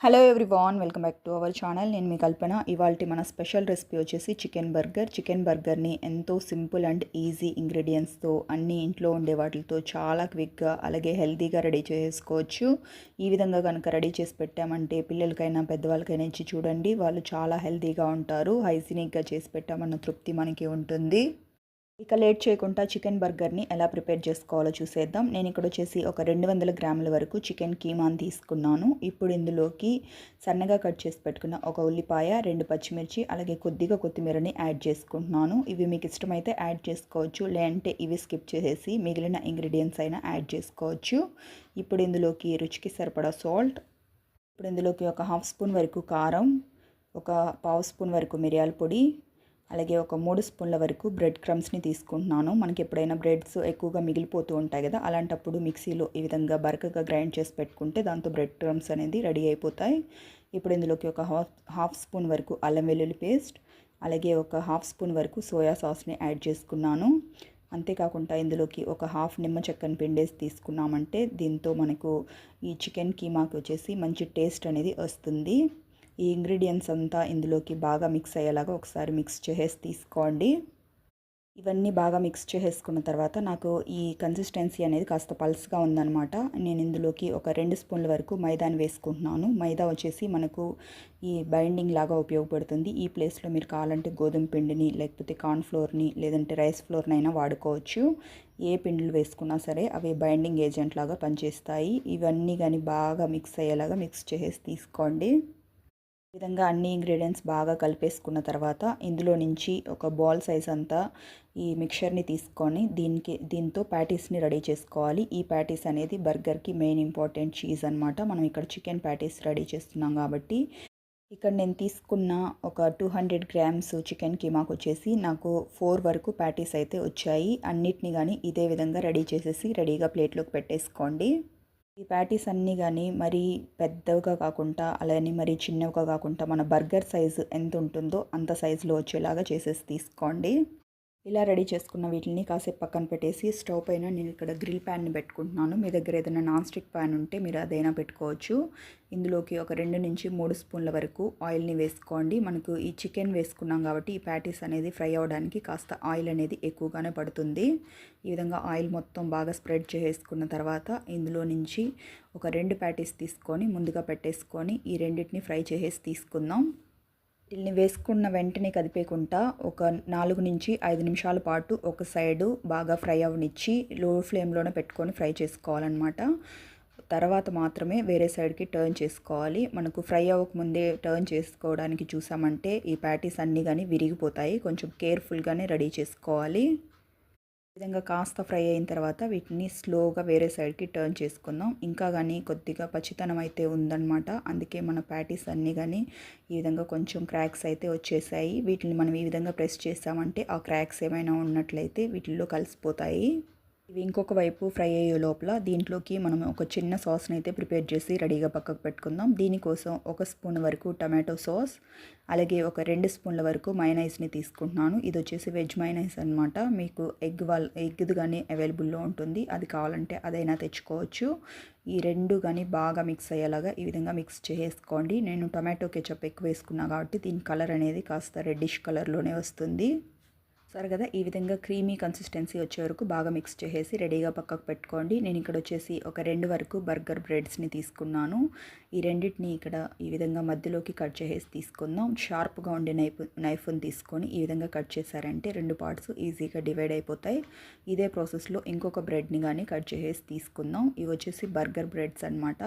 Hello everyone welcome back to our channel నేను మీ కల్పన. ఇవాళ మన స్పెషల్ రెసిపీ వచ్చేసి చికెన్ బర్గర్ చికెన్ బర్గర్ని ఎంతో సింపుల్ అండ్ ఈజీ ఇంగ్రీడియంట్స్తో అన్ని ఇంట్లో ఉండే వాటితో చాలా క్విక్గా అలాగే హెల్తీగా రెడీ చేసుకోవచ్చు. ఈ విధంగా కనుక రెడీ చేసి పెట్టామంటే పిల్లలకైనా పెద్దవాళ్ళకైనా ఇచ్చి చూడండి. వాళ్ళు చాలా హెల్తీగా ఉంటారు. హైజీనిక్గా చేసి పెట్టామన్న తృప్తి మనకి ఉంటుంది. ఇక లేట్ చేయకుండా చికెన్ బర్గర్ని ఎలా ప్రిపేర్ చేసుకోవాలో చూసేద్దాం. నేను ఇక్కడ వచ్చేసి ఒక రెండు వందల గ్రాముల వరకు చికెన్ కీమాన్ తీసుకున్నాను. ఇప్పుడు ఇందులోకి సన్నగా కట్ చేసి పెట్టుకున్న ఒక ఉల్లిపాయ రెండు పచ్చిమిర్చి అలాగే కొద్దిగా కొత్తిమీరని యాడ్ చేసుకుంటున్నాను. ఇవి మీకు ఇష్టమైతే యాడ్ చేసుకోవచ్చు లేదంటే ఇవి స్కిప్ చేసేసి మిగిలిన ఇంగ్రీడియంట్స్ అయినా యాడ్ చేసుకోవచ్చు. ఇప్పుడు ఇందులోకి రుచికి సరిపడా సాల్ట్ ఇప్పుడు ఇందులోకి ఒక హాఫ్ స్పూన్ వరకు కారం ఒక పావు స్పూన్ వరకు మిరియాల పొడి అలాగే ఒక మూడు స్పూన్ల వరకు బ్రెడ్ క్రమ్స్ని తీసుకుంటున్నాను. మనకి ఎప్పుడైనా బ్రెడ్స్ ఎక్కువగా మిగిలిపోతూ ఉంటాయి కదా అలాంటప్పుడు మిక్సీలో ఈ విధంగా బరకగా గ్రైండ్ చేసి పెట్టుకుంటే దాంతో బ్రెడ్ క్రమ్స్ అనేది రెడీ అయిపోతాయి. ఇప్పుడు ఇందులోకి ఒక హాఫ్ హాఫ్ స్పూన్ వరకు అల్లం వెల్లుల్లి పేస్ట్ అలాగే ఒక హాఫ్ స్పూన్ వరకు సోయా సాస్ని యాడ్ చేసుకున్నాను. అంతేకాకుండా ఇందులోకి ఒక హాఫ్ నిమ్మ చెక్కని పిండేసి తీసుకున్నామంటే దీంతో మనకు ఈ చికెన్ కీమాకి వచ్చేసి మంచి టేస్ట్ అనేది వస్తుంది. ఈ ఇంగ్రీడియంట్స్ అంతా ఇందులోకి బాగా మిక్స్ అయ్యేలాగా ఒకసారి మిక్స్ చేసేసి తీసుకోండి. ఇవన్నీ బాగా మిక్స్ చేసేసుకున్న తర్వాత నాకు ఈ కన్సిస్టెన్సీ అనేది కాస్త పల్స్గా ఉందన్నమాట. నేను ఇందులోకి ఒక రెండు స్పూన్ల వరకు మైదాని వేసుకుంటున్నాను. మైదా వచ్చేసి మనకు ఈ బైండింగ్ లాగా ఉపయోగపడుతుంది. ఈ ప్లేస్లో మీరు కావాలంటే గోధుమ పిండిని లేకపోతే కార్న్ఫ్లోర్ని లేదంటే రైస్ ఫ్లోర్నైనా వాడుకోవచ్చు. ఏ పిండిలు వేసుకున్నా సరే అవి బైండింగ్ ఏజెంట్ లాగా పనిచేస్తాయి. ఇవన్నీ కానీ బాగా మిక్స్ అయ్యేలాగా మిక్స్ చేసేసి తీసుకోండి. విధంగా అన్ని ఇంగ్రీడియంట్స్ బాగా కలిపేసుకున్న తర్వాత ఇందులో నుంచి ఒక బాల్ సైజ్ అంతా ఈ మిక్చర్ని తీసుకొని దీనికి దీంతో ప్యాటీస్ని రెడీ చేసుకోవాలి. ఈ ప్యాటీస్ అనేది బర్గర్కి మెయిన్ ఇంపార్టెంట్ చీజ్ అనమాట మనం ఇక్కడ చికెన్ ప్యాటీస్ రెడీ చేస్తున్నాం కాబట్టి ఇక్కడ నేను తీసుకున్న ఒక టూ హండ్రెడ్ గ్రామ్స్ చికెన్ కీమాకు వచ్చేసి నాకు ఫోర్ వరకు ప్యాటీస్ అయితే వచ్చాయి. అన్నిటిని కానీ ఇదే విధంగా రెడీ చేసేసి రెడీగా ప్లేట్లోకి పెట్టేసుకోండి. ఈ ప్యాటీస్ అన్నీ కానీ మరీ పెద్దవిగా కాకుండా అలానే మరీ చిన్నవిగా కాకుండా మన బర్గర్ సైజు ఎంత ఉంటుందో అంత సైజులో వచ్చేలాగా చేసేసి తీసుకోండి. ఇలా రెడీ చేసుకున్న వీటిని కాసేపు పక్కన పెట్టేసి స్టవ్ పైన నేను ఇక్కడ గ్రిల్ ప్యాన్ని పెట్టుకుంటున్నాను. మీ దగ్గర ఏదైనా నాన్ స్టిక్ ప్యాన్ ఉంటే మీరు అదైనా పెట్టుకోవచ్చు. ఇందులోకి ఒక రెండు నుంచి మూడు స్పూన్ల వరకు ఆయిల్ని వేసుకోండి. మనకు ఈ చికెన్ వేసుకున్నాం కాబట్టి ఈ ప్యాటీస్ అనేది ఫ్రై అవ్వడానికి కాస్త ఆయిల్ అనేది ఎక్కువగానే పడుతుంది. ఈ విధంగా ఆయిల్ మొత్తం బాగా స్ప్రెడ్ చేసుకున్న తర్వాత ఇందులో నుంచి ఒక రెండు ప్యాటీస్ తీసుకొని ముందుగా పెట్టేసుకొని ఈ రెండింటిని ఫ్రై చేసేసి తీసుకుందాం. వీటిని వేసుకున్న వెంటనే కదిపేకుండా ఒక నాలుగు నుంచి ఐదు నిమిషాల పాటు ఒక సైడు బాగా ఫ్రై అవనిచ్చి లో ఫ్లేమ్లోనే పెట్టుకొని ఫ్రై చేసుకోవాలన్నమాట. తర్వాత మాత్రమే వేరే సైడ్కి టర్న్ చేసుకోవాలి. మనకు ఫ్రై అవ్వకముందే టర్న్ చేసుకోవడానికి చూసామంటే ఈ ప్యాటీస్ అన్నీ కానీ విరిగిపోతాయి. కొంచెం కేర్ఫుల్గానే రెడీ చేసుకోవాలి. విధంగా కాస్త ఫ్రై అయిన తర్వాత వీటిని స్లోగా వేరే సైడ్కి టర్న్ చేసుకుందాం. ఇంకా కానీ కొద్దిగా పచ్చితనం అయితే ఉందన్నమాట. అందుకే మన ప్యాటీస్ అన్నీ కానీ ఈ విధంగా కొంచెం క్రాక్స్ అయితే వచ్చేసాయి. వీటిని మనం ఈ విధంగా ప్రెస్ చేసామంటే ఆ క్రాక్స్ ఏమైనా ఉన్నట్లయితే వీటిల్లో కలిసిపోతాయి. ఇవి ఇంకొక వైపు ఫ్రై అయ్యే లోపల దీంట్లోకి మనం ఒక చిన్న సాస్ని అయితే ప్రిపేర్ చేసి రెడీగా పక్కకు పెట్టుకుందాం. దీనికోసం ఒక స్పూన్ వరకు టమాటో సాస్ అలాగే ఒక రెండు స్పూన్ల వరకు మైనైస్ని తీసుకుంటున్నాను. ఇది వచ్చేసి వెజ్ మైనైస్ అనమాట మీకు ఎగ్ వాళ్ళ ఎగ్ది కానీ అవైలబుల్లో ఉంటుంది. అది కావాలంటే అదైనా తెచ్చుకోవచ్చు. ఈ రెండు కానీ బాగా మిక్స్ అయ్యేలాగా ఈ విధంగా మిక్స్ చేసుకోండి. నేను టమాటో కెచప్ ఎక్కువ వేసుకున్నా కాబట్టి దీని కలర్ అనేది కాస్త రెడ్డిష్ కలర్లోనే వస్తుంది. చూస్తారు కదా ఈ విధంగా క్రీమీ కన్సిస్టెన్సీ వచ్చే వరకు బాగా మిక్స్ చేసేసి రెడీగా పక్కకు పెట్టుకోండి. నేను ఇక్కడ వచ్చేసి ఒక రెండు వరకు బర్గర్ బ్రెడ్స్ని తీసుకున్నాను. ఈ రెండింటిని ఇక్కడ ఈ విధంగా మధ్యలోకి కట్ చేసేసి తీసుకుందాం. షార్ప్గా ఉండే నైఫ్ నైఫ్ని తీసుకొని ఈ విధంగా కట్ చేశారంటే రెండు పార్ట్స్ ఈజీగా డివైడ్ అయిపోతాయి. ఇదే ప్రాసెస్లో ఇంకొక బ్రెడ్ని కానీ కట్ చేసేసి తీసుకుందాం. ఇవి వచ్చేసి బర్గర్ బ్రెడ్స్ అనమాట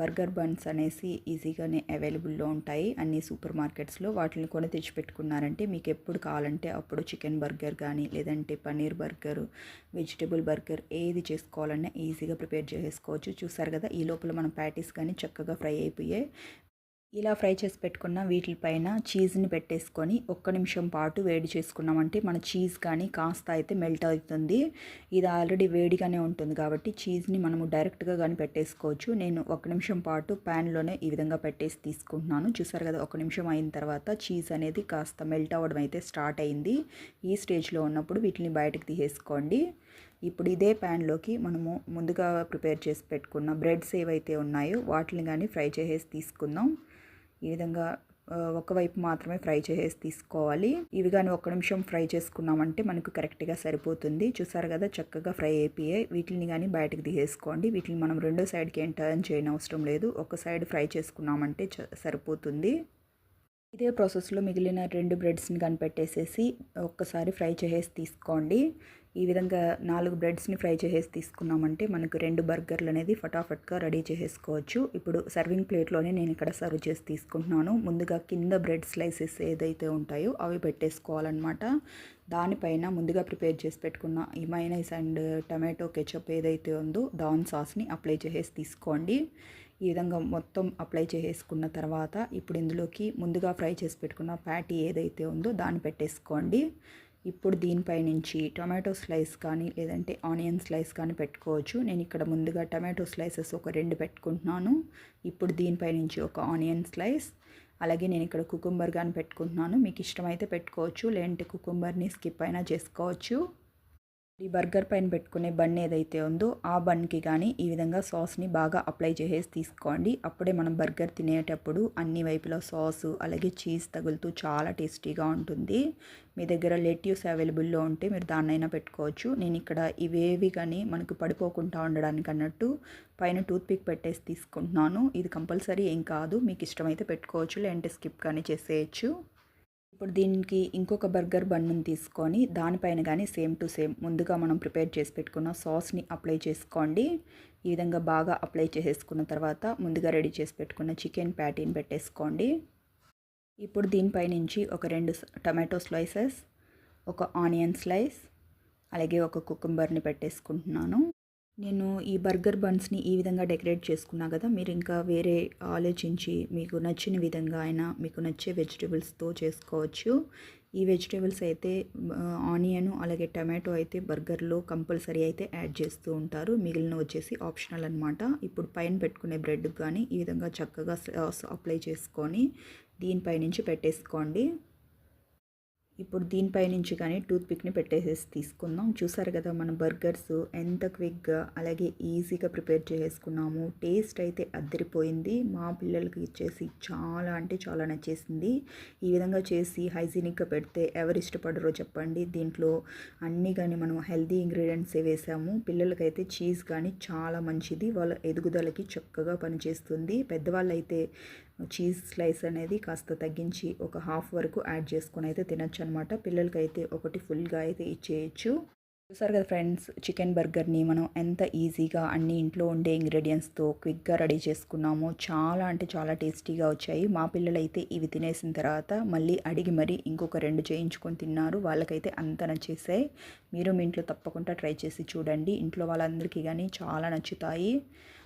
బర్గర్ బన్స్ అనేసి ఈజీగానే అవైలబుల్లో ఉంటాయి అన్ని సూపర్ మార్కెట్స్లో. వాటిని కొని తెచ్చిపెట్టుకున్నారంటే మీకు ఎప్పుడు కావాలంటే అప్పుడు చికెన్ బర్గర్ కానీ లేదంటే పన్నీర్ బర్గర్ వెజిటేబుల్ బర్గర్ ఏది చేసుకోవాలన్నా ఈజీగా ప్రిపేర్ చేసుకోవచ్చు చూసారు కదా ఈ లోపల మనం ప్యాటీస్ కానీ చక్కగా ఫ్రై అయిపోయాయి ఇలా ఫ్రై చేసి పెట్టుకున్న వీటిపైన చీజ్ని పెట్టేసుకొని ఒక్క నిమిషం పాటు వేడి చేసుకున్నామంటే మన చీజ్ కానీ కాస్త అయితే మెల్ట్ అవుతుంది. ఇది ఆల్రెడీ వేడిగానే ఉంటుంది కాబట్టి చీజ్ని మనము డైరెక్ట్గా కానీ పెట్టేసుకోవచ్చు. నేను ఒక నిమిషం పాటు ప్యాన్లోనే ఈ విధంగా పెట్టేసి తీసుకుంటున్నాను. చూసారు కదా ఒక నిమిషం అయిన తర్వాత చీజ్ అనేది కాస్త మెల్ట్ అవ్వడం అయితే స్టార్ట్ అయింది. ఈ స్టేజ్లో ఉన్నప్పుడు వీటిని బయటకు తీసేసుకోండి. ఇప్పుడు ఇదే ప్యాన్లోకి మనము ముందుగా ప్రిపేర్ చేసి పెట్టుకున్న బ్రెడ్స్ ఏవైతే ఉన్నాయో వాటిని కానీ ఫ్రై చేసేసి తీసుకుందాం. ఈ విధంగా ఒకవైపు మాత్రమే ఫ్రై చేసేసి తీసుకోవాలి. ఇవి కానీ ఒక నిమిషం ఫ్రై చేసుకున్నామంటే మనకు కరెక్ట్గా సరిపోతుంది. చూసారు కదా చక్కగా ఫ్రై అయిపోయాయి. వీటిని కానీ బయటకు తీసేసుకోండి. వీటిని మనం రెండో సైడ్కి ఏం టర్న్ చేయని అవసరం లేదు. ఒక సైడ్ ఫ్రై చేసుకున్నామంటే సరిపోతుంది. ఇదే ప్రాసెస్లో మిగిలిన రెండు బ్రెడ్స్ని కనిపెట్టేసేసి ఒక్కసారి ఫ్రై చేసేసి తీసుకోండి. ఈ విధంగా నాలుగు బ్రెడ్స్ని ఫ్రై చేసేసి తీసుకున్నామంటే మనకు రెండు బర్గర్లు అనేది ఫటాఫట్గా రెడీ చేసేసుకోవచ్చు. ఇప్పుడు సర్వింగ్ ప్లేట్లోనే నేను ఇక్కడ సర్వ్ చేసి తీసుకుంటున్నాను. ముందుగా కింద బ్రెడ్ స్లైసెస్ ఏదైతే ఉంటాయో అవి పెట్టేసుకోవాలన్నమాట. దానిపైన ముందుగా ప్రిపేర్ చేసి పెట్టుకున్న ఈ మైనైస్ అండ్ టమాటో కెచప్ ఏదైతే ఉందో దాని సాస్ని అప్లై చేసేసి తీసుకోండి. ఈ విధంగా మొత్తం అప్లై చేసేసుకున్న తర్వాత ఇప్పుడు ఇందులోకి ముందుగా ఫ్రై చేసి పెట్టుకున్న ప్యాటీ ఏదైతే ఉందో దాన్ని పెట్టేసుకోండి. ఇప్పుడు దీనిపై నుంచి టొమాటో స్లైస్ కానీ లేదంటే ఆనియన్ స్లైస్ కానీ పెట్టుకోవచ్చు. నేను ఇక్కడ ముందుగా టమాటో స్లైసెస్ ఒక రెండు పెట్టుకుంటున్నాను. ఇప్పుడు దీనిపై నుంచి ఒక ఆనియన్ స్లైస్. అలాగే నేను ఇక్కడ కుకుంబర్ కానీ పెట్టుకుంటున్నాను. మీకు ఇష్టమైతే పెట్టుకోవచ్చు. లేదంటే కుకుంబర్ని స్కిప్ అయినా చేసుకోవచ్చు. ఈ బర్గర్ పైన పెట్టుకునే బన్ ఏదైతే ఉందో ఆ బన్కి కానీ ఈ విధంగా సాస్ని బాగా అప్లై చేసేసి తీసుకోండి. అప్పుడే మనం బర్గర్ తినేటప్పుడు అన్ని వైపులో సాసు అలాగే చీజ్ తగులుతూ చాలా టేస్టీగా ఉంటుంది. మీ దగ్గర లెట్యూస్ అవైలబుల్లో ఉంటే మీరు దాన్నైనా పెట్టుకోవచ్చు. నేను ఇక్కడ ఇవేవి కానీ మనకు పడిపోకుండా ఉండడానికి అన్నట్టు పైన టూత్పిక్ పెట్టేసి తీసుకుంటున్నాను. ఇది కంపల్సరీ ఏం కాదు. మీకు ఇష్టమైతే పెట్టుకోవచ్చు లేదంటే స్కిప్ కానీ చేసేయచ్చు. ఇప్పుడు దీనికి ఇంకొక బర్గర్ బన్ను తీసుకొని దానిపైన కానీ సేమ్ టు సేమ్ ముందుగా మనం ప్రిపేర్ చేసి పెట్టుకున్న సాస్ని అప్లై చేసుకోండి. ఈ విధంగా బాగా అప్లై చేసేసుకున్న తర్వాత ముందుగా రెడీ చేసి పెట్టుకున్న చికెన్ ప్యాటీని పెట్టేసుకోండి. ఇప్పుడు దీనిపై నుంచి ఒక రెండు టమాటో స్లైసెస్ ఒక ఆనియన్ స్లైస్ అలాగే ఒక కుకుంబర్ని పెట్టేసుకుంటున్నాను. నేను ఈ బర్గర్ బన్స్ని ఈ విధంగా డెకరేట్ చేసుకున్నా కదా మీరు ఇంకా వేరే ఆలోచించి మీకు నచ్చిన విధంగా అయినా మీకు నచ్చే వెజిటేబుల్స్తో చేసుకోవచ్చు. ఈ వెజిటేబుల్స్ అయితే ఆనియన్ అలాగే టమాటో అయితే బర్గర్లో కంపల్సరీ అయితే యాడ్ చేస్తూ ఉంటారు. మిగిలిన వచ్చేసి ఆప్షనల్ అనమాట ఇప్పుడు పైన పెట్టుకునే బ్రెడ్ కానీ ఈ విధంగా చక్కగా సాస్ అప్లై చేసుకొని దీనిపై నుంచి పెట్టేసుకోండి. ఇప్పుడు దీనిపై నుంచి కానీ టూత్పిక్ని పెట్టేసేసి తీసుకుందాం. చూసారు కదా మన బర్గర్స్ ఎంత క్విక్గా అలాగే ఈజీగా ప్రిపేర్ చేసుకున్నాము. టేస్ట్ అయితే అద్దరిపోయింది మా పిల్లలకి ఇచ్చేసి చాలా అంటే చాలా నచ్చేసింది. ఈ విధంగా చేసి హైజీనిక్గా పెడితే ఎవరు ఇష్టపడరో చెప్పండి. దీంట్లో అన్నీ కానీ మనం హెల్దీ ఇంగ్రీడియంట్సే వేసాము. పిల్లలకైతే చీజ్ కానీ చాలా మంచిది. వాళ్ళ ఎదుగుదలకి చక్కగా పనిచేస్తుంది. పెద్దవాళ్ళు అయితే చీజ్ స్లైస్ అనేది కాస్త తగ్గించి ఒక హాఫ్ వరకు యాడ్ చేసుకొని అయితే తినచ్చు అనమాట పిల్లలకైతే ఒకటి ఫుల్గా అయితే ఇచ్చేయచ్చు. చూసారు కదా ఫ్రెండ్స్ చికెన్ బర్గర్ని మనం ఎంత ఈజీగా అన్ని ఇంట్లో ఉండే ఇంగ్రీడియంట్స్తో క్విక్గా రెడీ చేసుకున్నామో చాలా అంటే చాలా టేస్టీగా వచ్చాయి. మా పిల్లలైతే ఇవి తినేసిన తర్వాత మళ్ళీ అడిగి మరీ ఇంకొక రెండు చేయించుకొని తిన్నారు. వాళ్ళకైతే అంత నచ్చేసాయి. మీరు మీ ఇంట్లో తప్పకుండా ట్రై చేసి చూడండి. ఇంట్లో వాళ్ళందరికీ కానీ చాలా నచ్చుతాయి.